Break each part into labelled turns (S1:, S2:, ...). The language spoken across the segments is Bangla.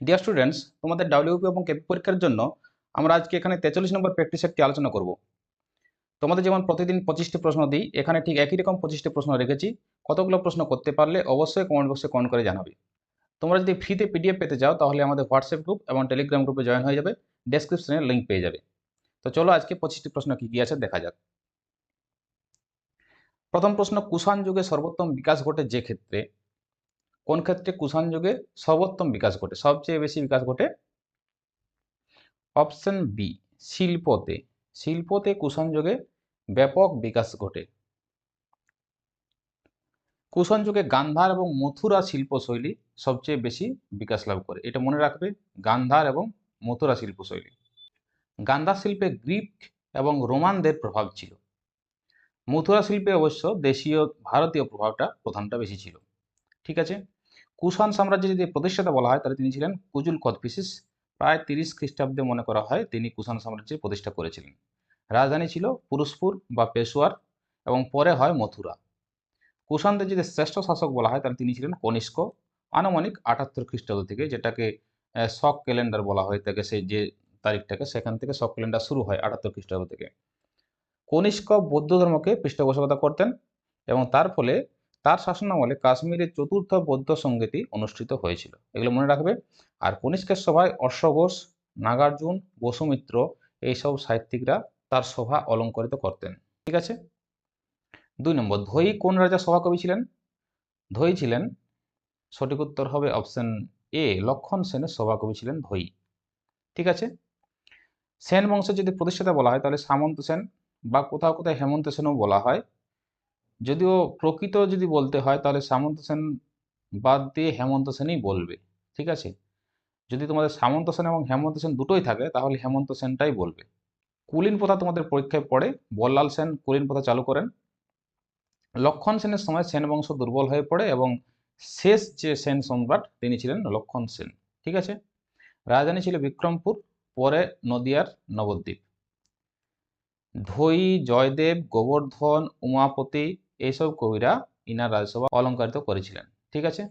S1: ডিয়ার স্টুডেন্টস তোমাদের ডাব্লিউপি এবং কেপি পরীক্ষার জন্য আমরা আজকে এখানে তেচল্লিশ নম্বর প্র্যাকটিস একটি আলোচনা করব। তোমাদের যেমন প্রতিদিন পঁচিশটি প্রশ্ন দিই, এখানে ঠিক একই রকম পঁচিশটি প্রশ্ন রেখেছি। কতগুলো প্রশ্ন করতে পারলে অবশ্যই কমেন্ট বক্সে কমেন্ট করে জানাবে। তোমরা যদি ফ্রিতে পিডিএফ পেতে চাও, তাহলে আমাদের হোয়াটসঅ্যাপ গ্রুপ এবং টেলিগ্রাম গ্রুপে জয়েন হয়ে যাবে। ডেসক্রিপশনে লিঙ্ক পেয়ে যাবে। তো চলো আজকে পঁচিশটি প্রশ্ন কী কী আছে দেখা যাক। প্রথম প্রশ্ন, কুষাণ যুগে সর্বোত্তম বিকাশ ঘটে যে ক্ষেত্রে? কোন ক্ষেত্রে কুষাণ যুগে সর্বোত্তম বিকাশ ঘটে? সবচেয়ে বেশি বিকাশ ঘটে অপশন বি, শিল্পতে। শিল্পতে কুষাণ যুগে ব্যাপক বিকাশ ঘটে। কুষাণ যুগে গান্ধার এবং মথুরা শিল্পশৈলী সবচেয়ে বেশি বিকাশ লাভ করে। এটা মনে রাখবে, গান্ধার এবং মথুরা শিল্পশৈলী। গান্ধার শিল্পে গ্রিক এবং রোমানদের প্রভাব ছিল। মথুরা শিল্পে অবশ্য দেশীয়, ভারতীয় প্রভাবটা প্রধানটা বেশি ছিল। ঠিক আছে? কুষাণ সাম্রাজ্যের যদি প্রতিষ্ঠাতা বলা হয়, তাহলে তিনি ছিলেন কুজুল কদফিসিস প্রায় তিরিশ খ্রিস্টাব্দে মনে করা হয়, তিনি কুষাণ সাম্রাজ্যের প্রতিষ্ঠা করেছিলেন। রাজধানী ছিল পুরুষপুর বা পেশোয়ার এবং পরে হয় মথুরা। কুষাণদের যদি শ্রেষ্ঠ শাসক বলা হয়, তাহলে তিনি ছিলেন কনিষ্ক। আনুমানিক আটাত্তর খ্রিস্টাব্দ থেকে যেটাকে শক ক্যালেন্ডার বলা হয় থাকে সেই যে তারিখটাকে, সেখান থেকে শক ক্যালেন্ডার শুরু হয় আটাত্তর খ্রিস্টাব্দ থেকে। কনিষ্ক বৌদ্ধ ধর্মকে পৃষ্ঠপোষকতা করতেন এবং তার ফলে তার শাসনামলে কাশ্মীরে চতুর্থ বৌদ্ধ সঙ্গীতি অনুষ্ঠিত হয়েছিল। এগুলো মনে রাখবে? আর কনিষ্কের সভায় অশ্বঘোষ, নাগার্জুন, বসুমিত্র এইসব সাহিত্যিকরা তার সভা অলঙ্করিত করতেন। ঠিক আছে? দুই নম্বর ধৈ কোন রাজা সভাকবি ছিলেন? ধৈ ছিলেন, সঠিক উত্তর হবে অপশন এ, লক্ষণ সেনের সভাকবি ছিলেন ধৈ ঠিক আছে? সেন বংশের যদি প্রতিষ্ঠাতা বলা হয়, তাহলে সামন্ত সেন বা কোথাও কোথাও হেমন্ত সেনও বলা হয়। যদিও প্রকৃত যদি বলতে হয়, তাহলে সামন্ত সেন বাদ দিয়ে হেমন্ত সেনই বলবে, ঠিক আছে? যদি তোমাদের সামন্ত সেন এবং হেমন্ত সেন দুটোই থাকে, তাহলে হেমন্ত সেনটাই বলবে। কুলীন প্রথা তোমাদের পরীক্ষায় পড়ে, বল্লাল সেন কুলীন প্রথা চালু করেন। লক্ষণ সেনের সময় সেন বংশ দুর্বল হয়ে পড়ে এবং শেষ যে সেন সম্রাট, তিনি ছিলেন লক্ষণ সেন, ঠিক আছে? রাজধানী ছিল বিক্রমপুর, পরে নদিয়ার নবদ্বীপ। ধৈ জয়দেব, গোবর্ধন, উমাপতি এইসব কবিরা ইনার রাজসভা অলঙ্কারিত করেছিলেন। ঠিক আছে?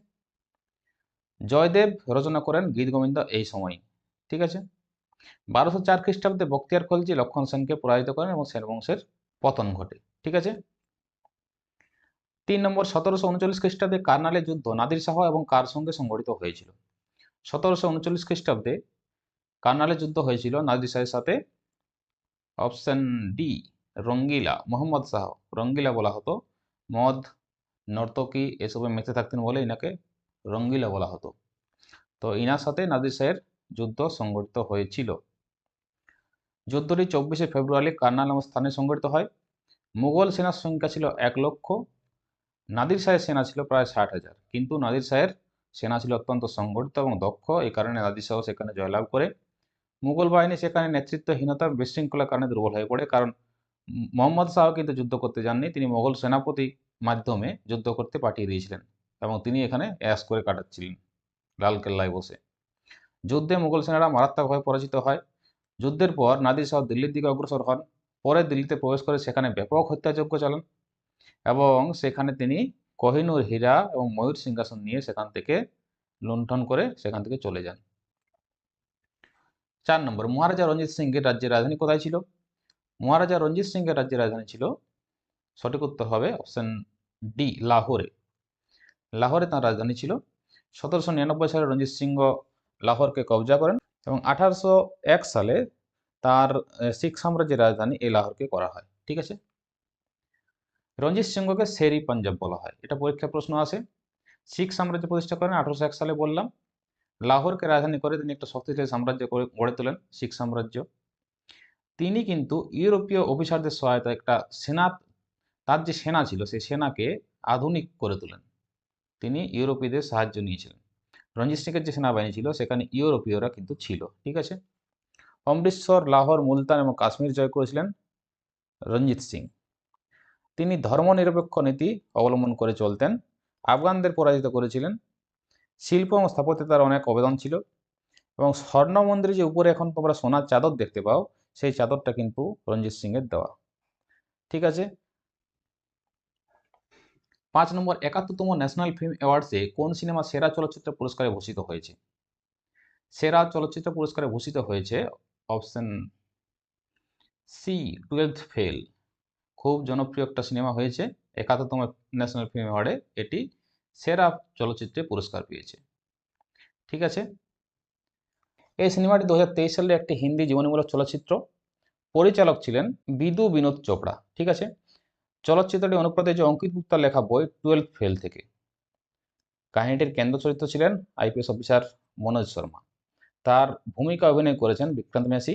S1: জয়দেব রচনা করেন গীত গোবিন্দ এই সময়। ঠিক আছে? বারোশো চার খ্রিস্টাব্দে বক্তিয়ার খলজি লক্ষণ সেনকে পরাজিত করেন এবং সেন বংশের পতন ঘটে। ঠিক আছে? তিন নম্বর সতেরোশো উনচল্লিশ খ্রিস্টাব্দে কার্নালের যুদ্ধ নাদির শাহ এবং কার সঙ্গে সংগঠিত হয়েছিল? সতেরোশো উনচল্লিশ খ্রিস্টাব্দে কার্নালের যুদ্ধ হয়েছিল নাদির শাহের সাথে। Option D, Rangila, Mohammad Shah. রঙ্গিলা বলা হতো। মদ, নর্তকী এসবে মেতে থাকতেন বলে ইনাকে রঙ্গিলা বলা হতো। তো ইনার সাথে নাদির শাহের যুদ্ধ সংগঠিত হয়েছিল। যুদ্ধটি চব্বিশে ফেব্রুয়ারি কার্নাল নামক স্থানে সংগঠিত হয়। মুঘল সেনার সংখ্যা ছিল এক লক্ষ নাদির শাহের সেনা ছিল প্রায় ষাট হাজার। কিন্তু নাদির শাহের সেনা ছিল অত্যন্ত সংগঠিত এবং দক্ষ। এই কারণে নাদির শাহ সেখানে জয়লাভ করে। মুঘল বাহিনী সেখানে নেতৃত্বহীনতা বিশৃঙ্খলার কারণে দুর্বল হয়ে পড়ে। কারণ মোহাম্মদ শাহ কিন্তু যুদ্ধ করতে যাননি, তিনি মোগল সেনাপতি মাধ্যমে যুদ্ধ করতে পাঠিয়ে দিয়েছিলেন এবং তিনি এখানে অ্যাশ করে কাটাচ্ছিলেন লালকেল্লায় বসে। যুদ্ধে মুঘল সেনারা মারাত্মকভাবে পরাজিত হয়। যুদ্ধের পর নাদির শাহ দিল্লির দিকে অগ্রসর হন। পরে দিল্লিতে প্রবেশ করে সেখানে ব্যাপক হত্যাযজ্ঞ চালান এবং সেখানে তিনি কোহিনুর, হীরা এবং ময়ূর সিংহাসন নিয়ে সেখান থেকে লুণ্ঠন করে সেখান থেকে চলে যান। চার নম্বর, মহারাজা রঞ্জিত সিংহের রাজ্যের রাজধানী কোথায় ছিল? মহারাজা রঞ্জিত সিংহের রাজ্যের রাজধানী ছিল। সঠিক উত্তর হবে অপশন ডি লাহোরে। লাহোরে তাঁর রাজধানী ছিল। সতেরোশো নিরানব্বই সালে রঞ্জিত সিংহ লাহোরকে কবজা করেন এবং আঠারোশো এক সালে তার শিখ সাম্রাজ্যের রাজধানী এই লাহোরকে করা হয়। ঠিক আছে? রঞ্জিত সিংহকে শেরি পাঞ্জাব বলা হয়। এটা পরীক্ষা প্রশ্ন আসে। শিখ সাম্রাজ্য প্রতিষ্ঠা করেন আঠারোশো এক সালে বললাম। লাহোরকে রাজধানী করে তিনি একটা শক্তিশালী সাম্রাজ্য গড়ে তোলেন শিখ সাম্রাজ্য। তিনি কিন্তু ইউরোপীয় অফিসারদের সহায়তা একটা সেনা, তার যে সেনা ছিল, সেই সেনাকে আধুনিক করে তোলেন। তিনি ইউরোপীয়দের সাহায্য নিয়েছিলেন। রঞ্জিত সিংয়ের যে সেনাবাহিনী ছিল, সেখানে ইউরোপীয়রা কিন্তু ছিল, ঠিক আছে? অমৃতসর, লাহোর, মুলতান এবং কাশ্মীর জয় করেছিলেন রঞ্জিত সিং। তিনি ধর্মনিরপেক্ষ নীতি অবলম্বন করে চলতেন। আফগানদের পরাজিত করেছিলেন। শিল্প এবং স্থাপত্যে তার অনেক অবদান ছিল। এবং স্বর্ণ মন্দিরে যে উপরে এখন তোমরা সোনার চাদর দেখতে পাও সেই চাদরটা কিন্তু রঞ্জিত সিংয়ের দেওয়া। ঠিক আছে? পাঁচ নম্বর, একাত্তরতম ন্যাশনাল ফিল্ম অ্যাওয়ার্ডসে কোন সিনেমা সেরা চলচ্চিত্র পুরস্কারে ভূষিত হয়েছে? সেরা চলচ্চিত্র পুরস্কারে ভূষিত হয়েছে অপশন সি, টুয়েলথ ফেল। খুব জনপ্রিয় একটা সিনেমা হয়েছে। একাত্তরতম ন্যাশনাল ফিল্ম অ্যাওয়ার্ডে এটি সেরা চলচ্চিত্রে পুরস্কার পেয়েছে। ঠিক আছে? এই সিনেমাটি দু সালে একটি হিন্দি জীবনীমূলক চলচ্চিত্র। পরিচালক ছিলেন বিদু বিনোদ চোপড়া, ঠিক আছে? চলচ্চিত্রটি অনুপ্রাত যে অঙ্কিত গুপ্তার লেখা বই টুয়েলভ ফেল থেকে। কাহিনীটির কেন্দ্র চরিত্র ছিলেন আইপিএস অফিসার মনোজ শর্মা। তার ভূমিকা অভিনয় করেছেন বিক্রান্ত মেসি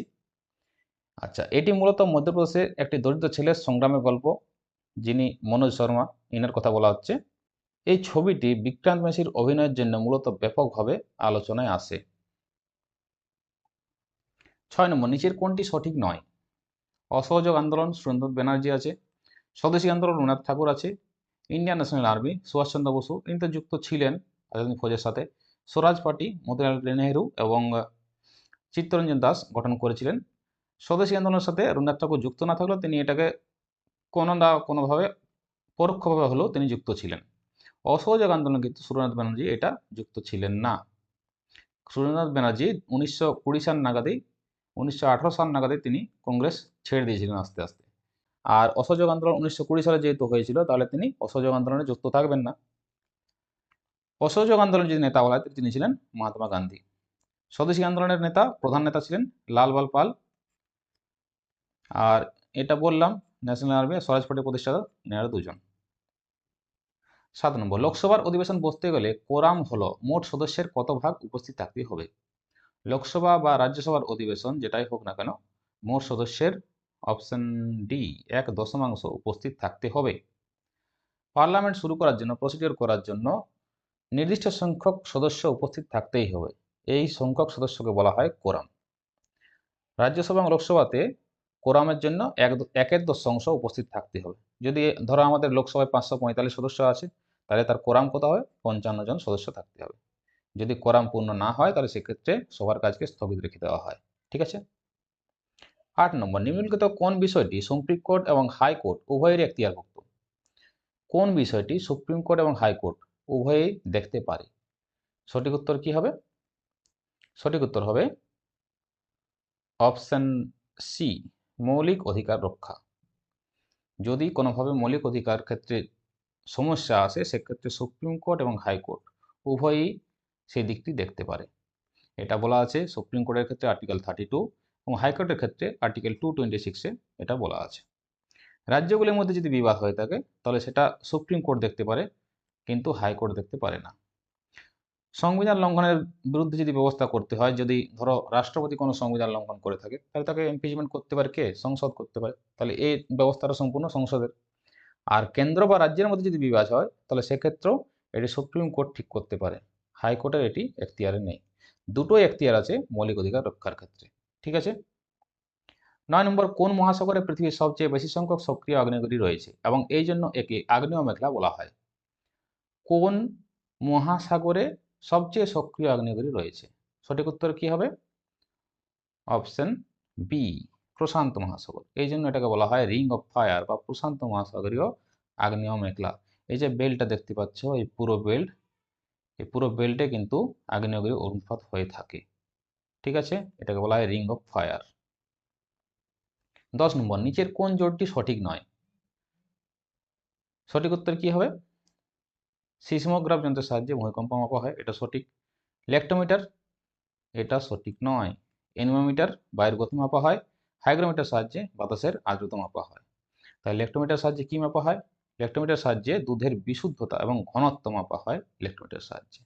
S1: আচ্ছা এটি মূলত মধ্যপ্রদেশের একটি দরিদ্র ছেলের সংগ্রামের গল্প, যিনি মনোজ শর্মা, ইনার কথা বলা হচ্ছে। এই ছবিটি বিক্রান্ত মেসির অভিনয়ের জন্য মূলত ব্যাপকভাবে আলোচনায় আসে। ছয় নম্বর, নিচের কোনটি সঠিক নয়? অসহযোগ আন্দোলন সুরেন্দ্র ব্যানার্জি আছে, স্বদেশী আন্দোলন রঘুনাথ ঠাকুর আছে, Indian national army, Subhashchandra Basu তিনি তো যুক্ত ছিলেন আজাদ ফৌজের সাথে, স্বরাজ পার্টি, মতিলাল নেহেরু এবং চিত্তরঞ্জন দাস গঠন করেছিলেন। স্বদেশী আন্দোলনের সাথে রবীন্দ্রনাথ ঠাকুর যুক্ত না থাকলেও তিনি এটাকে কোনো না কোনোভাবে, পরোক্ষভাবে হলেও তিনি যুক্ত ছিলেন। অসহযোগ আন্দোলন কিন্তু সুরেন্দ্রনাথ ব্যানার্জি এটা যুক্ত ছিলেন না। সুরেন্দ্রনাথ ব্যানার্জি উনিশশো কুড়ি সাল নাগাদেই উনিশশো আঠারো সাল নাগাদে তিনি কংগ্রেস ছেড়ে দিয়েছিলেন আস্তে আস্তে। আর অসহযোগ আন্দোলন উনিশশো কুড়ি সালে যেহেতু হয়েছিল, তাহলে তিনি অসহযোগ আন্দোলনে যুক্ত থাকবেন না। অসহযোগ আন্দোলনের যে নেতা বলা তিনি ছিলেন মহাত্মা গান্ধী। স্বদেশী আন্দোলনের নেতা, প্রধান নেতা ছিলেন লালবাল পাল। আর এটা বললাম, ন্যাশনাল আর্মি স্বরাজ পার্টির প্রতিষ্ঠাতা এনারা দুজন। সাত নম্বর, লোকসভার অধিবেশন বসতে গেলে কোরাম হলো মোট সদস্যের কত ভাগ উপস্থিত থাকতে হবে? লোকসভা বা রাজ্যসভার অধিবেশন যেটাই হোক না কেন, মোট সদস্যের অপশন ডি এক দশমাংশ উপস্থিত থাকতে হবে। পার্লামেন্ট শুরু করার জন্য প্রসিডিওর করার জন্য নির্দিষ্ট সংখ্যক সদস্য উপস্থিত থাকতেই হবে। এই সংখ্যক সদস্যকে বলা হয় কোরাম রাজ্যসভা এবং লোকসভাতে কোরামের জন্য এক একের দশাংশ উপস্থিত থাকতে হবে। যদি ধরো আমাদের লোকসভায় পাঁচশো পঁয়তাল্লিশ সদস্য আছে, তাহলে তার কোরাম কত হবে? পঞ্চান্ন জন সদস্য থাকতে হবে। যদি কোরাম পূর্ণ না হয়, তাহলে সেক্ষেত্রে সবার কাজকে স্থগিত রেখে দেওয়া হয়। ঠিক আছে? আট নম্বর, নিম্নলিখিত কোন বিষয়টি সুপ্রিম কোর্ট এবং হাইকোর্ট উভয়েরই এখতিয়ারভুক্ত? কোন বিষয়টি সুপ্রিম কোর্ট এবং হাইকোর্ট উভয়েই দেখতে পারে? সঠিক উত্তর কি হবে? সঠিক উত্তর হবে অপশন সি মৌলিক অধিকার রক্ষা। যদি কোনোভাবে মৌলিক অধিকার ক্ষেত্রে সমস্যা আসে, সেক্ষেত্রে সুপ্রিম কোর্ট এবং হাইকোর্ট উভয়ই সেই দিকটি দেখতে পারে। এটা বলা আছে সুপ্রিম কোর্টের ক্ষেত্রে আর্টিকেল থার্টি টু এবং হাইকোর্টের ক্ষেত্রে আর্টিকেল টু টোয়েন্টি সিক্সে এটা বলা আছে। রাজ্যগুলির মধ্যে যদি বিবাদ হয়ে থাকে, তাহলে সেটা সুপ্রিম কোর্ট দেখতে পারে, কিন্তু হাইকোর্ট দেখতে পারে না। সংবিধান লঙ্ঘনের বিরুদ্ধে যদি ব্যবস্থা করতে হয়, যদি ধরো রাষ্ট্রপতি কোনো সংবিধান লঙ্ঘন করে থাকে, তাহলে তাকে ইমপিচমেন্ট করতে পারে কে? সংসদ করতে পারে। তাহলে এই ব্যবস্থাটা সম্পূর্ণ সংসদের। আর কেন্দ্র বা রাজ্যের মধ্যে যদি বিবাদ হয়, তাহলে সেক্ষেত্রেও এটি সুপ্রিম কোর্ট ঠিক করতে পারে। হাইকোর্টের এটি এখতিয়ারে নেই। দুটো এখতিয়ার আছে মৌলিক অধিকার রক্ষার ক্ষেত্রে। ঠিক আছে? নয় নম্বর, কোন মহাসাগরে পৃথিবীর সবচেয়ে বেশি সংখ্যক সক্রিয় আগ্নেয়গিরি রয়েছে এবং এই জন্য একে আগ্নেয় মেঘলা বলা হয়? কোন মহাসাগরে সবচেয়ে সক্রিয় আগ্নেয়গিরি রয়েছে? সঠিক উত্তর কি হবে? অপশন বি, প্রশান্ত মহাসাগর। এই জন্য এটাকে বলা হয় রিং অফ ফায়ার বা প্রশান্ত মহাসাগরীয় আগ্নেয় মেঘলা। এই যে বেল্টটা দেখতে পাচ্ছ, এই পুরো বেল্ট এই পুরো বেল্টে কিন্তু আগ্নেয়গিরি অনুপাত হয়ে থাকে। ঠিক আছে? এটাকে বলা হয় রিং অফ ফায়ার। দশ নম্বর, নিচের কোন জোটটি সঠিক নয়? সঠিক উত্তর কি হবে? সিসমোগ্রাফ যন্ত্রের সাহায্যে ভূমিকম্প মাপা হয়, এটা সঠিক। ল্যাক্টোমিটার, এটা সঠিক নয়। এনিমোমিটার বায়ুর গতি মাপা হয়। হাইগ্রোমিটার সাহায্যে বাতাসের আর্দ্রতা মাপা হয়। তাই ল্যাক্টোমিটার সাহায্যে কি মাপা হয়? ল্যাক্টোমিটার সাহায্যে দুধের বিশুদ্ধতা এবং ঘনত্ব মাপা হয় ল্যাক্টোমিটার সাহায্যে।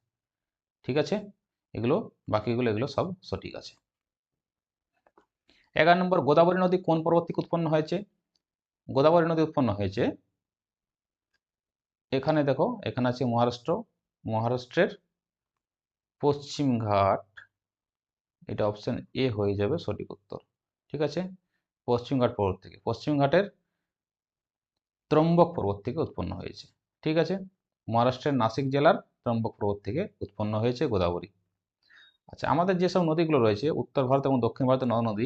S1: ঠিক আছে? এগুলো, বাকিগুলো, এগুলো সব সঠিক আছে। এগারো নম্বর, গোদাবরী নদী কোন পর্বত থেকে উৎপন্ন হয়েছে? গোদাবরী নদী উৎপন্ন হয়েছে এখানে দেখো, এখানে আছে মহারাষ্ট্র। মহারাষ্ট্রের পশ্চিম ঘাট, এটা অপশন এ হয়ে যাবে সঠিক উত্তর। ঠিক আছে? পশ্চিম ঘাট পর্বত থেকে। পশ্চিম ঘাটের ত্রম্বক পর্বত থেকে উৎপন্ন হয়েছে। ঠিক আছে? মহারাষ্ট্রের নাসিক জেলার ত্রম্বক পর্বত থেকে উৎপন্ন হয়েছে গোদাবরী। আচ্ছা আমাদের যেসব নদীগুলো রয়েছে, উত্তর ভারত এবং দক্ষিণ ভারতের নদ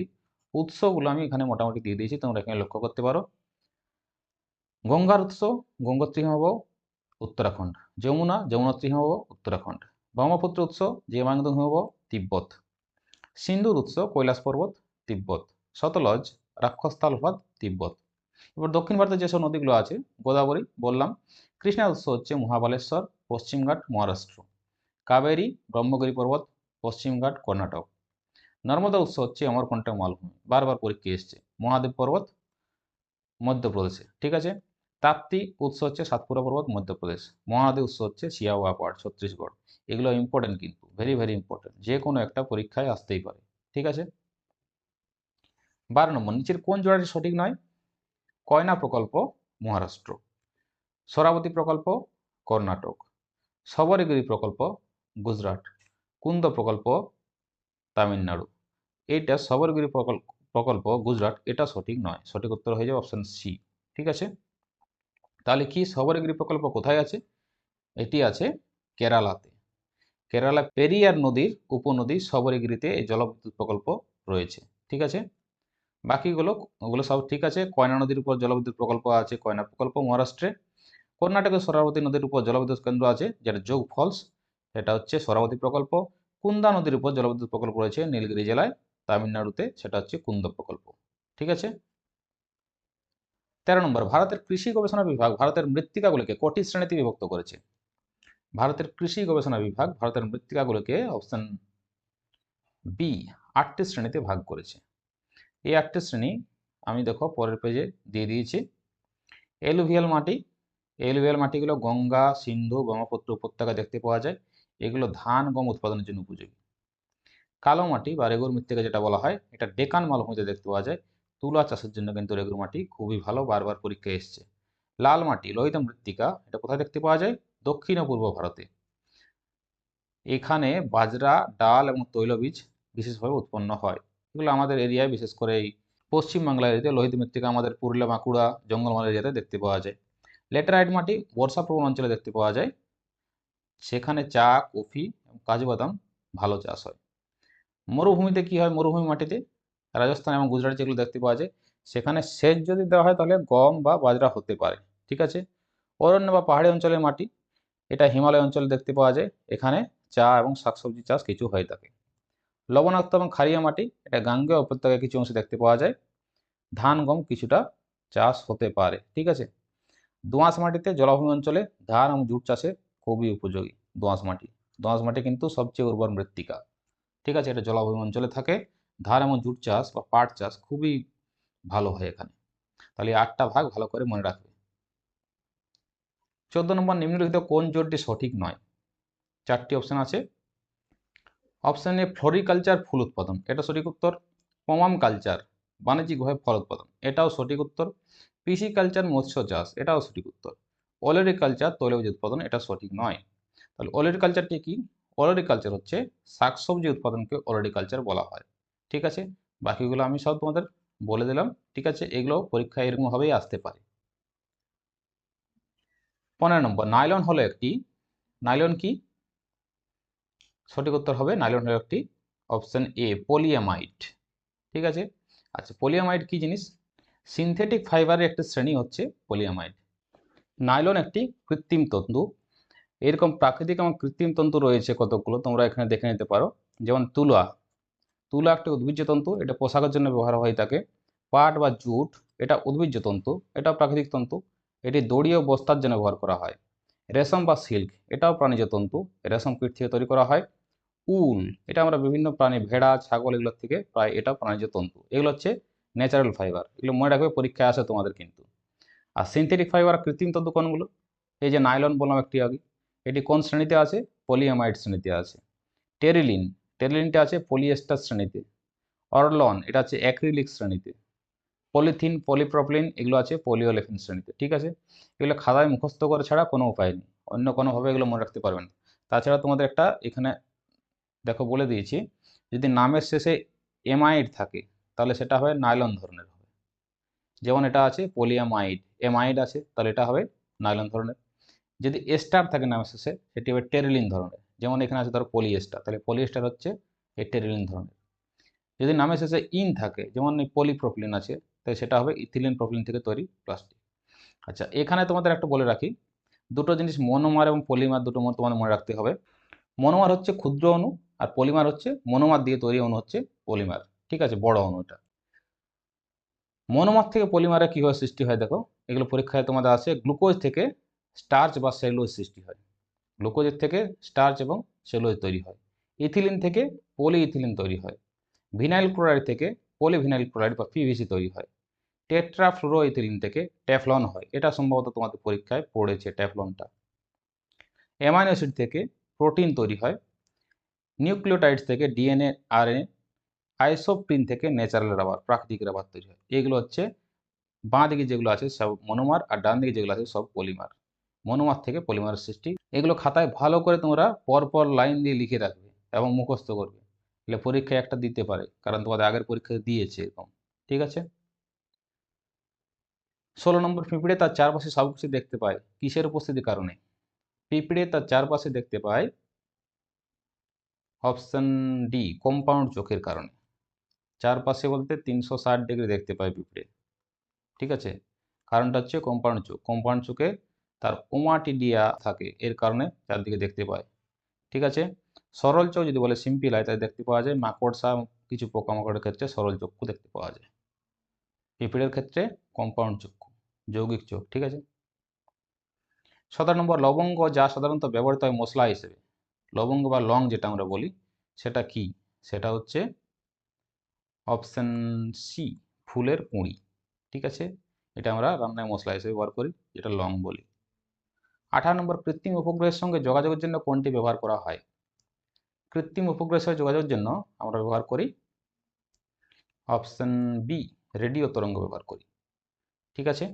S1: উৎসগুলো আমি এখানে মোটামুটি দিয়ে দিয়েছি, তোমরা এখানে লক্ষ্য করতে পারো। গঙ্গার উৎস, গঙ্গোত্রী হিমবাহ, উত্তরাখণ্ড। যমুনা, যমুনোত্রী হিমবাহ, উত্তরাখণ্ড। ব্রহ্মপুত্র উৎস, জেমাংদং হিমবাহ, তিব্বত। সিন্ধুর উৎস, কৈলাস পর্বত, তিব্বত। সতলজ, রাক্ষসতাল হ্রদ, তিব্বত। এবার দক্ষিণ ভারতের যেসব নদীগুলো আছে, গোদাবরী বললাম কৃষ্ণার উৎস হচ্ছে মহাবালেশ্বর, পশ্চিমঘাট, মহারাষ্ট্র। কাবেরী, ব্রহ্মগিরি পর্বত, পশ্চিমঘাট, কর্ণাটক। নর্মদা উৎস হচ্ছে অমরকণ্ঠক মালভূমি। বারবার পরীক্ষা এসছে। মহাদেব পর্বত, মধ্যপ্রদেশে। ঠিক আছে? তাপ্তি উৎস হচ্ছে সাতপুরা পর্বত, মধ্যপ্রদেশ। মহানদী উৎস হচ্ছে সিয়াওয়া পাহাড় ছত্তিশগড়। এগুলো ইম্পর্টেন্ট কিন্তু ভেরি ভেরি ইম্পর্টেন্ট যে কোনো একটা পরীক্ষায় আসতেই পারে। ঠিক আছে? বারো নম্বর, নিচের কোন জোড়াটি সঠিক নয়? কয়না প্রকল্প? মহারাষ্ট্র। সরাবতী প্রকল্প, কর্ণাটক। সবরগিরি প্রকল্প, গুজরাট। কুন্দ প্রকল্প, তামিলনাড়ু। এইটা সবরগিরি প্রকল্প প্রকল্প, গুজরাট, এটা সঠিক নয়। সঠিক উত্তর হয়ে যাবে অপশন সি ঠিক আছে? তাহলে কি সবরগিরি প্রকল্প কোথায় আছে? এটি আছে কেরালাতে। কেরালা পেরিয়ার নদীর উপনদী সবরগিরিতে এই জলবিদ্যুৎ প্রকল্প রয়েছে। ঠিক আছে? বাকিগুলো, ওগুলো সব ঠিক আছে। কয়না নদীর উপর জলবিদ্যুৎ প্রকল্প আছে, কয়না প্রকল্প মহারাষ্ট্রে। কর্ণাটকের সরাবতী নদীর উপর জলবিদ্যুৎ কেন্দ্র আছে, যেটা যোগ ফলস, সেটা হচ্ছে সরাবতী প্রকল্প। কুন্দা নদীর উপর জলবিদ্যুৎ প্রকল্প রয়েছে নীলগিরি জেলায়, তামিলনাড়ুতে, সেটা হচ্ছে কুন্দ প্রকল্প। ঠিক আছে? তেরো নম্বর, ভারতের কৃষি গবেষণা বিভাগ, ভারতের মৃত্তিকাগুলিকে কটি শ্রেণীতে বিভক্ত করেছে? ভারতের কৃষি গবেষণা বিভাগ, ভারতের মৃত্তিকাগুলিকে অপশন বি আটটি শ্রেণীতে ভাগ করেছে। এই আটটি শ্রেণি আমি দেখো পরের পেজে দিয়ে দিয়েছি। এলুভিয়াল মাটি, এলুভিয়াল মাটিগুলো গঙ্গা, সিন্ধু, ব্রহ্মপুত্র উপত্যকা দেখতে পাওয়া যায়। এগুলো ধান, গম উৎপাদনের জন্য উপযোগী। কালো মাটি বা রেগুর মৃত্তিকা যেটা বলা হয়, এটা ডেকান মালভূমিতে দেখতে পাওয়া যায়। তুলা চাষের জন্য কিন্তু রেগুর মাটি খুবই ভালো, বারবার পরীক্ষায় এসছে। লাল মাটি, লোহিত মৃত্তিকা, এটা কোথায় দেখতে পাওয়া যায়? দক্ষিণ ও পূর্ব ভারতে। এখানে বাজরা, ডাল এবং তৈলবীজ বিশেষভাবে উৎপন্ন হয়। এগুলো আমাদের এরিয়ায় বিশেষ করে এই পশ্চিমবাংলা এরিয়াতে লোহিত মৃত্তিকা আমাদের পুরুলিয়া, বাঁকুড়া জঙ্গলমাল এরিয়াতে দেখতে পাওয়া যায়। লেটারাইট মাটি বর্ষাপ্রবণ অঞ্চলে দেখতে পাওয়া যায়। সেখানে চা, কফি এবং কাজু বাদাম ভালো চাষ হয়। মরুভূমিতে কি হয়? মরুভূমি মাটিতে, রাজস্থান এবং গুজরাট যেগুলো দেখতে পাওয়া যায়, সেখানে সেচ যদি দেওয়া হয় তাহলে গম বা বাজরা হতে পারে, ঠিক আছে? অরণ্য বা পাহাড়ি অঞ্চলের মাটি, এটা হিমালয় অঞ্চলে দেখতে পাওয়া যায়। এখানে চা এবং শাকসবজি চাষ কিছু হয়ে থাকে। লবণাক্ত এবং ক্ষারীয় মাটি, এটা গাঙ্গেয় উপত্যকায় কিছু অংশে দেখতে পাওয়া যায়। ধান, গম কিছুটা চাষ হতে পারে, ঠিক আছে? দোঁয়াশ মাটিতে জলাভূমি অঞ্চলে ধান এবং জুট চাষে খুবই উপযোগী দোঁয়াশ মাটি। দোঁয়াশ মাটি কিন্তু সবচেয়ে উর্বর মৃত্তিকা, ঠিক আছে? এটা জলাভূমি অঞ্চলে থাকে। ধান এবং জুট চাষ বা পাট চাষ খুবই ভালো হয় এখানে। তাহলে আটটা ভাগ ভালো করে মনে রাখবে। চোদ্দ নম্বর, নিম্নলিখিত কোন জোটটি সঠিক নয়? চারটি অপশন আছে। অপশন এ ফ্লোরিকালচার ফুল উৎপাদন। এটা সঠিক উত্তর? পমাম কালচার বাণিজ্যিকভাবে ফল উৎপাদন। এটাও সঠিক উত্তর। পিসি কালচার, মৎস্য চাষ, এটাও সঠিক উত্তর। কালচার তৈলবীজ উৎপাদন, এটা সঠিক নয়। তাহলে কালচারটি কি? কালচার হচ্ছে শাকসবজি উৎপাদনকে কালচার বলা হয়। ঠিক আছে? বাকিগুলো আমি সব তোমাদের বলে দিলাম। ঠিক আছে? এগুলো পরীক্ষা এরকমভাবেই আসতে পারে। পনেরো নম্বর, নাইলন হলো একটি। নাইলন কি? সঠিক উত্তর হবে নাইলন হলো একটি অপশন এ পলিয়ামাইড ঠিক আছে? আচ্ছা পলিয়ামাইড কি জিনিস? সিনথেটিক ফাইবারের একটি শ্রেণি হচ্ছে পলিয়ামাইড নাইলন একটি কৃত্রিম তন্তু। এরকম প্রাকৃতিক এবং কৃত্রিম তন্তু রয়েছে কতগুলো তোমরা এখানে দেখে নিতে পারো। যেমন তুলা। তুলা একটা উদ্ভিজ্জ তন্তু, এটা পোশাকের জন্য ব্যবহার হয়ে থাকে। পাট বা জুট, এটা উদ্ভিজ্জ তন্তু এটা প্রাকৃতিক তন্তু। এটি দড়ি ও বস্তার জন্য ব্যবহার করা হয়। রেশম বা সিল্ক, এটাও প্রাণীজ তন্তু। রেশম কীট থেকে তৈরি করা হয়। উল, এটা আমরা বিভিন্ন প্রাণী, ভেড়া, ছাগল এগুলোর থেকে প্রায় এটা প্রাণীজ তন্তু। এগুলো হচ্ছে ন্যাচারাল ফাইবার এগুলো মনে রাখবে পরীক্ষায় আসে তোমাদের কিন্তু। আর সিনথেটিক ফাইবার কৃত্রিম তন্তু কোনগুলো? এই যে নাইলন বললাম একটি আগে, এটি কোন শ্রেণীতে আছে? পলিয়ামাইড শ্রেণীতে আছে। টেরিলিন টেরিলিনটা আছে পলিয়েস্টার শ্রেণীতে। অরলন এটা আছে অ্যাক্রিলিক শ্রেণীতে। পলিথিন পলিপ্রপলিন এগুলো আছে পলিওলেফিন শ্রেণীতে, ঠিক আছে? এগুলো খাতায় মুখস্থ করে ছাড়া কোনো উপায় নেই। অন্য কোনোভাবে এগুলো মনে রাখতে পারবেন তাছাড়া তোমাদের একটা এখানে দেখো বলে দিয়েছি, যদি নামের শেষে এমাইড থাকে, তাহলে সেটা হবে নাইলন ধরনের হবে। যেমন এটা আছে পলিয়ামাইড এমাইড আছে, তাহলে এটা হবে নাইলন ধরনের। যদি এস্টার থাকে নামের শেষে, সেটি হবে টেরিলিন ধরনের। যেমন এখানে আছে ধরো পলিয়েস্টার তাহলে পলিয়েস্টার হচ্ছে এই টেরিলিন ধরনের। যদি নামের শেষে ইন থাকে, যেমন এই আছে তাই সেটা হবে ইথিলিন প্রোপিলিন থেকে তৈরি প্লাস্টিক আচ্ছা এখানে তোমাদের একটা বলে রাখি, দুটো জিনিস মনোমার এবং পলিমার দুটো তোমাদের মনে রাখতে হবে। মনোমার হচ্ছে ক্ষুদ্র অণু আর পলিমার হচ্ছে মনোমার দিয়ে তৈরি অণু হচ্ছে পলিমার। ঠিক আছে? বড় অণু এটা মনোমার থেকে পলিমারে কীভাবে সৃষ্টি হয় দেখো? এগুলো পরীক্ষায় তোমাদের আসে গ্লুকোজ থেকে স্টার্চ বা সেলুলোজ সৃষ্টি হয়। গ্লুকোজের থেকে স্টার্চ এবং সেলুলোজ তৈরি হয়। ইথিলিন থেকে পলি ইথিলিন তৈরি হয়। ভিনাইল ক্লোরাইড থেকে পলিভিনাইল ক্লোরাইড বা পিভিসি তৈরি হয়। টেট্রাফ্লুরো ইথিলিন থেকে ট্যাফলন হয়। এটা সম্ভবত তোমাদের পরীক্ষায় পড়েছে ট্যাফলনটা অ্যামাইনো অ্যাসিড থেকে প্রোটিন তৈরি হয়। নিউক্লিওটাইডস থেকে ডিএনএ আর আরএনএ, আইসোপ্রিন থেকে ন্যাচারাল রাবার, প্রাকৃতিক রাবার তৈরি হয়। এগুলো হচ্ছে বাঁ দিকে যেগুলো আছে সব মনোমার আর ডান দিকে যেগুলো আছে সব পলিমার। মনোমার থেকে পলিমারের সৃষ্টি। এগুলো খাতায় ভালো করে তোমরা পরপর লাইন দিয়ে লিখে রাখবে এবং মুখস্থ করবে। এলে পরীক্ষায় একটা দিতে পারে, কারণ তোমাদের আগের পরীক্ষা দিয়েছে এরকম। ঠিক আছে? ষোলো নম্বর, পিঁপড়ে তার চারপাশে সবকিছু দেখতে পায়। কিসের উপস্থিতির কারণে? পিঁপড়ে তার চারপাশে দেখতে পায় অপশন ডি কম্পাউন্ড চোখের কারণে। চারপাশে বলতে তিনশো ষাট ডিগ্রি দেখতে পায় পিঁপড়ে ঠিক আছে? কারণটা হচ্ছে কম্পাউন্ড চোখ। কম্পাউন্ড চোখে তার ওমাটিডিয়া থাকে, এর কারণে চারদিকে দেখতে পায় ঠিক আছে? সরল চোখ যদি বলে সিম্পল হয় তাই দেখতে পাওয়া যায় মাকড়সা, কিছু পোকামাকড়ের ক্ষেত্রে সরল চক্ষু দেখতে পাওয়া যায়। পিঁপড়ের ক্ষেত্রে কম্পাউন্ড চক্ষু যৌগিক চোখ। ঠিক আছে? সতেরো নম্বর, লবঙ্গ যা সাধারণত ব্যবহৃত হয় মশলা হিসেবে। লবঙ্গ বা লং যেটা আমরা বলি, সেটা কি? সেটা হচ্ছে অপশন সি ফুলের কুঁড়ি। ঠিক আছে? এটা আমরা রান্নায় মশলা হিসেবে ব্যবহার করি, যেটা লং বলি। আঠারো নম্বর, কৃত্রিম উপগ্রহের সঙ্গে যোগাযোগের জন্য কোনটি ব্যবহার করা হয়? কৃত্রিম উপগ্রহের সঙ্গে যোগাযোগের জন্য আমরা ব্যবহার করি অপশন বি রেডিও তরঙ্গ ব্যবহার করি। ঠিক আছে?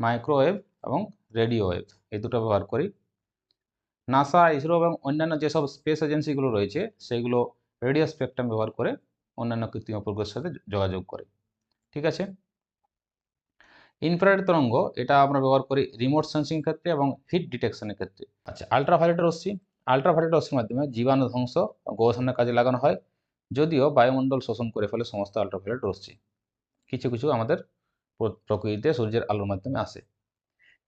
S1: মাইক্রোওয়েভ এবং রেডিও ওয়েভ এই দুটো ব্যবহার করি। নাসা, ইসরো এবং অন্যান্য যেসব স্পেস এজেন্সিগুলো রয়েছে সেইগুলো রেডিও স্পেকট্রাম ব্যবহার করে অন্যান্য কৃত্রিম উপগ্রহের সাথে যোগাযোগ করে। ঠিক আছে? ইনফ্রারেড তরঙ্গ, এটা আমরা ব্যবহার করি রিমোট সেন্সিং ক্ষেত্রে এবং হিট ডিটেকশনের ক্ষেত্রে। আচ্ছা আলট্রাভায়োলেট রশ্মি আলট্রাভায়োলেট রশ্মির মাধ্যমে জীবাণু ধ্বংস গবেষণার কাজে লাগানো হয়, যদিও বায়ুমণ্ডল শোষণ করে ফেলে সমস্ত আলট্রাভায়োলেট রশ্মি কিছু কিছু আমাদের প্রকৃতিতে সূর্যের আলোর মাধ্যমে আসে।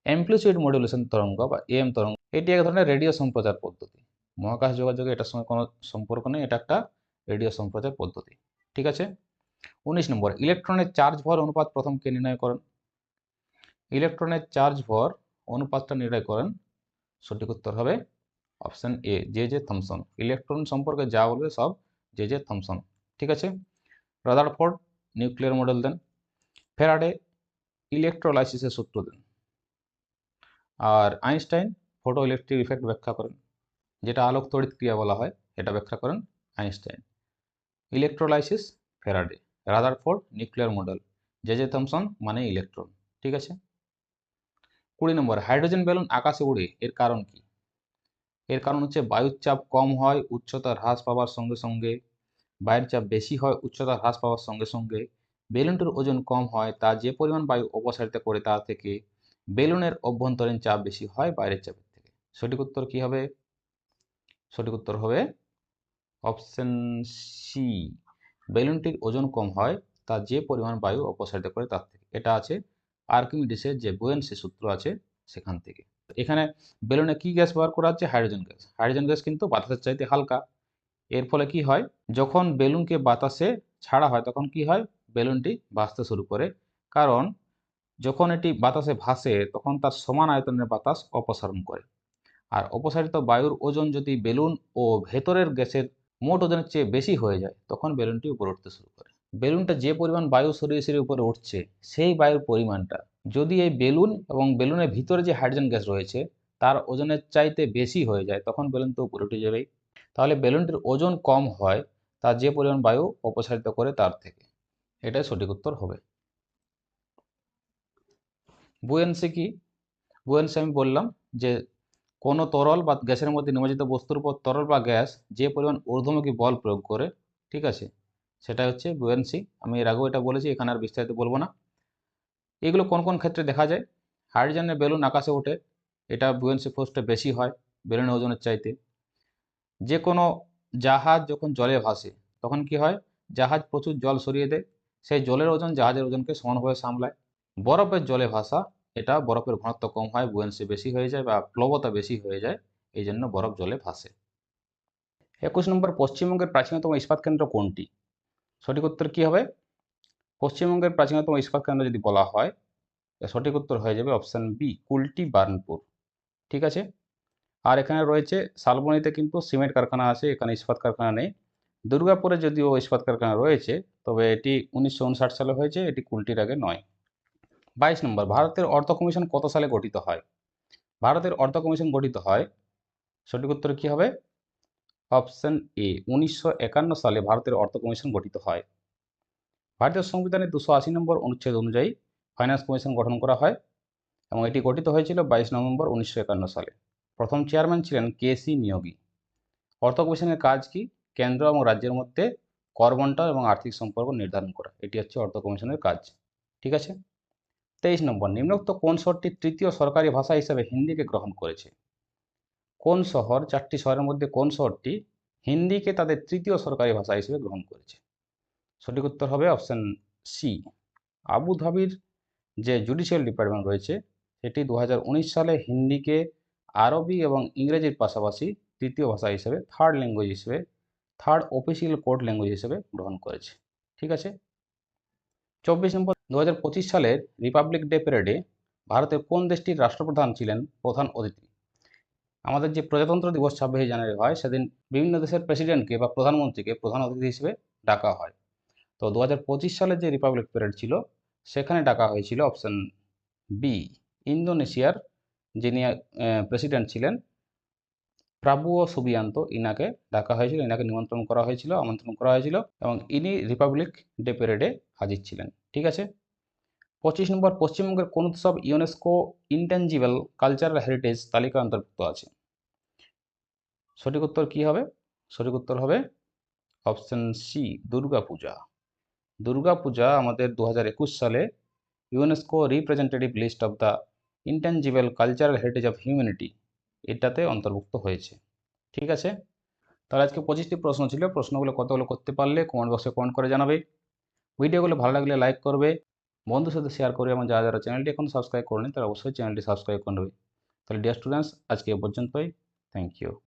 S1: অ্যাম্প্লিচিউড মডুলেশন তরঙ্গ বা এম তরঙ্গ এটি এক ধরনের রেডিও সম্প্রচার পদ্ধতি। মহাকাশ যোগাযোগে এটার সঙ্গে কোনো সম্পর্ক নেই, এটা একটা রেডিও সম্প্রচার পদ্ধতি। ঠিক আছে? উনিশ নম্বর, ইলেকট্রনের চার্জ ভর অনুপাত প্রথম কে নির্ণয় করেন? ইলেকট্রনের চার্জ ভর অনুপাতটা নির্ণয় করেন, সঠিক উত্তর হবে option A, J J Thomson. Electron সম্পর্কে যা বলবে সব জে জে থমসন। ঠিক আছে? রাদারফোর্ড, নিউক্লিয়ার মডেল দেন। ফেরাডে ইলেকট্রোলাইসিসের সূত্র দেন। আর আইনস্টাইন ফটো ইলেকট্রিক ইফেক্ট ব্যাখ্যা করেন। যেটা আলোক তড়িৎ ক্রিয়া বলা হয়, এটা ব্যাখ্যা করেন Einstein. Electrolysis Faraday Rutherford nuclear model J J Thomson মানে ইলেকট্রন ঠিক আছে? কুড়ি নম্বর হাইড্রোজেন বেলুন আকাশে উড়ে, এর কারণ কি? এর কারণ হচ্ছে বায়ুর চাপ কম হয় উচ্চতা হ্রাস পাওয়ার সঙ্গে সঙ্গে। বায়ুর চাপ বেশি হয় উচ্চতা হ্রাস পাওয়ার সঙ্গে সঙ্গে। বেলুনটির ওজন কম হয়, তা যে পরিমাণ বায়ু অপসারিত করে তা থেকে। বেলুনের অভ্যন্তরীণ চাপ বেশি হয়, বাইরের থেকে সঠিক উত্তর কি হবে? সঠিক উত্তর হবে অপশন সি। বেলুনটির ওজন কম হয়, তা যে পরিমাণ বায়ু অপসারিত করে তার থেকে। এটা আছে আর্কিমিডিসের যে বুয়েন্সি সূত্র আছে সেখান থেকে। এখানে বেলুনে কি গ্যাস ব্যবহার করা হচ্ছে? Hydrogen gas. হাইড্রোজেন গ্যাস কিন্তু বাতাসের চাইতে হালকা। এর ফলে কি হয়? যখন বেলুনকে বাতাসে ছাড়া হয়, তখন কি হয়? বেলুনটি ভাসতে শুরু করে। কারণ যখন এটি বাতাসে ভাসে, তখন তার সমান আয়তনের বাতাস অপসারণ করে। আর অপসারিত বায়ুর ওজন যদি বেলুন ও ভেতরের গ্যাসের মোট ওজনের চেয়ে বেশি হয়ে যায়, তখন বেলুনটি উপরে উঠতে শুরু করে। বেলুনটা যে পরিমাণ বায়ু সরিয়ে সরিয়ে উপরে উঠছে, সেই বায়ুর পরিমাণটা, যদি এই বেলুন এবং বেলুনের ভিতরে যে হাইড্রোজেন গ্যাস রয়েছে, তার ওজনের চাইতে বেশি হয়ে যায়, তখন বেলুন তো উপরে উঠে যাবেই। তাহলে বেলুনটির ওজন কম হয় তার যে পরিমাণ বায়ু অপসারিত করে তার থেকে। এটাই সঠিক উত্তর হবে। বুয়েন্সি কি? বুয়েন্সি আমি বললাম যে কোনো তরল বা গ্যাসের মধ্যে নিমজ্জিত বস্তুর উপর তরল বা গ্যাস যে পরিমাণ ঊর্ধ্বমুখী বল প্রয়োগ করে, ঠিক আছে? সেটা হচ্ছে বুয়েন্সি আমি এর আগেও এটা বলেছি, এখানে আর বিস্তারিত বলব না। এগুলো কোন কোন ক্ষেত্রে দেখা যায়? হাইড্রোজেনের বেলুন আকাশে ওঠে, এটা বুয়েন্সি ফোর্সটা বেশি হয় বেলুনের ওজনের চাইতে। যে কোনো জাহাজ যখন জলে ভাসে, তখন কি হয়? জাহাজ প্রচুর জল সরিয়ে দেয়, সেই জলের ওজন জাহাজের ওজনকে সমানভাবে সামলায়। বরফের জলে ভাসা এটা বরফের ঘনত্ব কম হয় বুয়েন্সি বেশি হয়ে যায় বা প্লবতা বেশি হয়ে যায় এই জন্য বরফ জলে ভাসে। একুশ নম্বর, পশ্চিমবঙ্গের প্রাচীনতম ইস্পাত কেন্দ্র কোনটি? সঠিক উত্তর কী হবে? পশ্চিমবঙ্গের প্রাচীনতম ইস্পাত কেন্দ্র যদি বলা হয় সঠিক উত্তর হয়ে যাবে অপশান বি কুলটি বার্নপুর। ঠিক আছে? আর এখানে রয়েছে, শালবনীতে কিন্তু সিমেন্ট কারখানা আছে, এখানে ইস্পাত কারখানা নেই। দুর্গাপুরে যদিও ইস্পাত কারখানা রয়েছে, তবে এটি উনিশশো উনষাট সালে হয়েছে, এটি কুলটির আগে নয়। বাইশ নম্বর, ভারতের অর্থ কমিশন কত সালে গঠিত হয়? ভারতের অর্থ কমিশন গঠিত হয়, সঠিক উত্তর কী হবে? অপশন এ, উনিশশো একান্ন সালে ভারতের অর্থ কমিশন গঠিত হয়। ভারতীয় সংবিধানের দুশো আশি নম্বর অনুচ্ছেদ অনুযায়ী ফাইন্যান্স কমিশন গঠন করা হয় এবং এটি গঠিত হয়েছিল বাইশ নভেম্বর উনিশশো একান্ন সালে। প্রথম চেয়ারম্যান ছিলেন কে সি নিয়োগী। অর্থ কমিশনের কাজ কি? কেন্দ্র এবং রাজ্যের মধ্যে কর এবং আর্থিক সম্পর্ক নির্ধারণ করা। এটি হচ্ছে অর্থ কমিশনের কাজ। ঠিক আছে? তেইশ নম্বর, নিম্নোক্ত কোন শহরটি তৃতীয় সরকারি ভাষা হিসেবে হিন্দিকে গ্রহণ করেছে? কোন শহর, চারটি শহরের মধ্যে কোন শহরটি হিন্দিকে তাদের তৃতীয় সরকারি ভাষা হিসেবে গ্রহণ করেছে? সঠিক উত্তর হবে অপশান সি, আবুধাবির যে জুডিশিয়াল ডিপার্টমেন্ট রয়েছে, সেটি দু হাজার উনিশ সালে হিন্দিকে আরবি এবং ইংরেজির পাশাপাশি তৃতীয় ভাষা হিসেবে থার্ড ল্যাঙ্গুয়েজ হিসেবে থার্ড অফিসিয়াল কোর্ট ল্যাঙ্গুয়েজ হিসেবে গ্রহণ করেছে। ঠিক আছে? চব্বিশ নম্বর দু হাজার পঁচিশ সালের রিপাবলিক ডে প্যারেডে ভারতের কোন দেশটির রাষ্ট্রপ্রধান ছিলেন প্রধান অতিথি? আমাদের যে প্রজাতন্ত্র দিবস ছাব্বিশে জানুয়ারি হয়, সেদিন বিভিন্ন দেশের প্রেসিডেন্টকে বা প্রধানমন্ত্রীকে প্রধান অতিথি হিসেবে ডাকা হয়। তো দু সালের যে রিপাবলিক প্যারেড ছিল, সেখানে ডাকা হয়েছিল অপশন বি ইন্দোনেশিয়ার যিনি প্রেসিডেন্ট ছিলেন প্রাবুও সুবিয়ান্ত ইনাকে ডাকা হয়েছিল, ইনাকে নিমন্ত্রণ করা হয়েছিল, আমন্ত্রণ করা হয়েছিল এবং ইনি রিপাবলিক ডে প্যারেডে হাজির ছিলেন। ঠিক আছে? পঁচিশ নম্বর, পশ্চিমবঙ্গের কোন উৎসব ইউনেস্কো ইনটেনজিবল কালচারাল হেরিটেজ তালিকা অন্তর্ভুক্ত আছে? সঠিক উত্তর কি হবে? সঠিক উত্তর হবে অপশন সি দুর্গাপূজা দুর্গাপূজা আমাদের দু হাজার একুশ সালে UNESCO representative list of the intangible cultural heritage of humanity এটাতে অন্তর্ভুক্ত হয়েছে। ঠিক আছে? তাহলে আজকে পঁচিশটি প্রশ্ন ছিল। প্রশ্নগুলো কতগুলো করতে পারলে কমেন্ট বক্সে কমেন্ট করে জানাবে। ভিডিওগুলো ভালো লাগলে লাইক করবে। বন্ধুর সাথে শেয়ার করবে এবং যারা যারা চ্যানেলটি এখন সাবস্ক্রাইব করেনি তারা অবশ্যই চ্যানেলটি সাবস্ক্রাইব করবে তাহলে ডিয়ার স্টুডেন্টস আজকে এ পর্যন্তই। Thank you